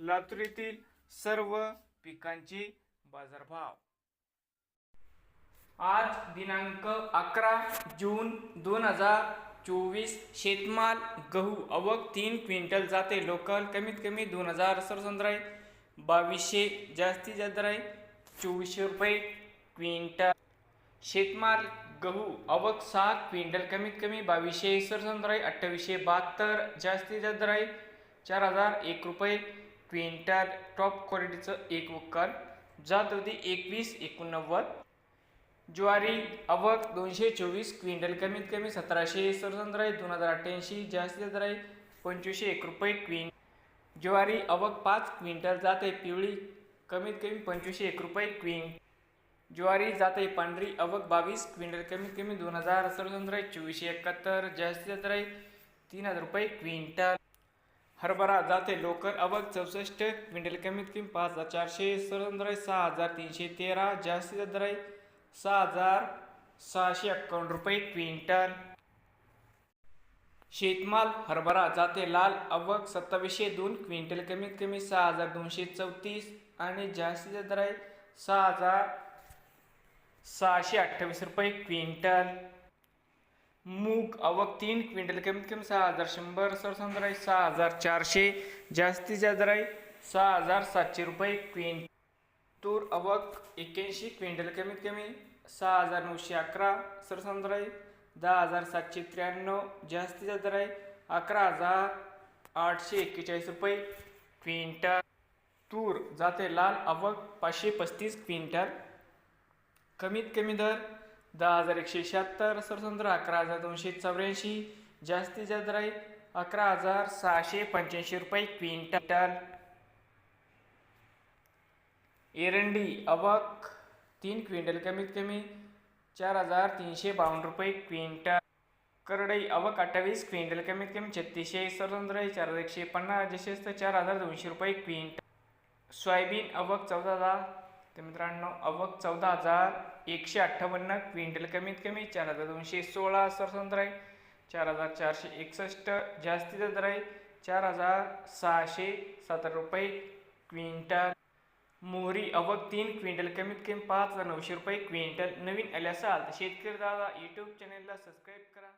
लातूर येथील सर्व पिकांचे बाजारभाव. आज दिनांक अकरा जून दोन हजार चोवीस शेतमाल गहू अवक तीन क्विंटल जाते. लोकल कमीत कमी दोन हजार सरसंद्र आहे. बावीसशे जास्तीत जास्त आहे. चोवीसशे रुपये क्विंटल. शेतमाल गहू अवक सहा क्विंटल कमीत कमी बावीसशे सरसंद्र आहे. अठ्ठावीसशे बहात्तर जास्तीत जास्त आहे. चार हजार एक रुपये क्विंटल टॉप क्वालिटीचं एक वक्कर जात होती एकवीस एकोणनव्वद. ज्वारी अवक दोनशे चोवीस क्विंटल कमीत कमी सतराशे सरसंद्र आहे दोन हजार अठ्ठ्याऐंशी जास्तीत जास्त आहे पंचवीसशे एक रुपये क्विं ज्वारी अवक पाच क्विंटल जाते पिवळी कमीत कमी पंचवीसशे एक रुपये क्विं ज्वारी जाते पांढरी अवक बावीस क्विंटल कमीत कमी दोन हजार सरसंद्र आहे चोवीसशे एकाहत्तर जास्तीत जास्त आहे तीन हजार रुपये क्विंटल. हरभरा जाते लोकर अवक चौसष्ट. क्विंटल कमीत कमी पाच हजार चारशे. सरसंद्र सहा हजार तीनशे तेरा. जास्तीत जास्त आहे सहा हजार सहाशे एक्कावन्न रुपये क्विंटल. शेतमाल हरभरा जाते लाल. अवक सत्तावीसशे दोन. क्विंटल कमीत कमी सहा हजार दोनशे चौतीस. आणि जास्तीत जास्त आहे सहा हजार सहाशे अठ्ठावीस रुपये क्विंटल. मूग अवक तीन क्विंटल कमीत कमी सहा हजार शंभर सरसंद्र आहे सहा हजार चारशे जास्तीत जास्त आहे सहा हजार सातशे रुपये क्विंट तूर अवक एक्क्याऐंशी क्विंटल कमीत कमी सहा हजार नऊशे अकरा सरसंद्र आहे दहा हजार सातशे त्र्याण्णव जास्तीत जास्त आहे अकरा हजार आठशे एक्केचाळीस रुपये क्विंटल तूर जाते लाल अवक पाचशे पस्तीस क्विंटल कमीत कमी दर दहा हजार एकशे शहात्तर सरसंद्र अकरा हजार दोनशे चौऱ्याऐंशी जास्तीत जास्त अकरा हजार सहाशे पंच्याऐंशी रुपये क्विंटल. एरंडी अवक तीन क्विंटल कमीत कमी चार हजार तीनशे बावन्न रुपये क्विंटल. करडई अवक अठ्ठावीस क्विंटल कमीत कमी छत्तीसशे सरसंद्र आहे चार हजार एकशे पन्नास जसेच तर चार हजार दोनशे रुपये क्विंटल. सोयाबीन अवक चौदा हजार तर मित्रांनो अवक चौदा हजार एकशे अठ्ठावन्न क्विंटल कमीत कमी चार हजार दोनशे सोळा दर आहे. चार हजार चारशे एकसष्ट जास्तीत दर आहे. चार हजार सहाशे सतरा रुपये क्विंटल. मोहरी अवक तीन क्विंटल कमीत कमी पाच हजार नऊशे रुपये क्विंटल. नवीन आले असाल तर शेतकरी दादा यूट्यूब चॅनेलला सबस्क्राईब करा.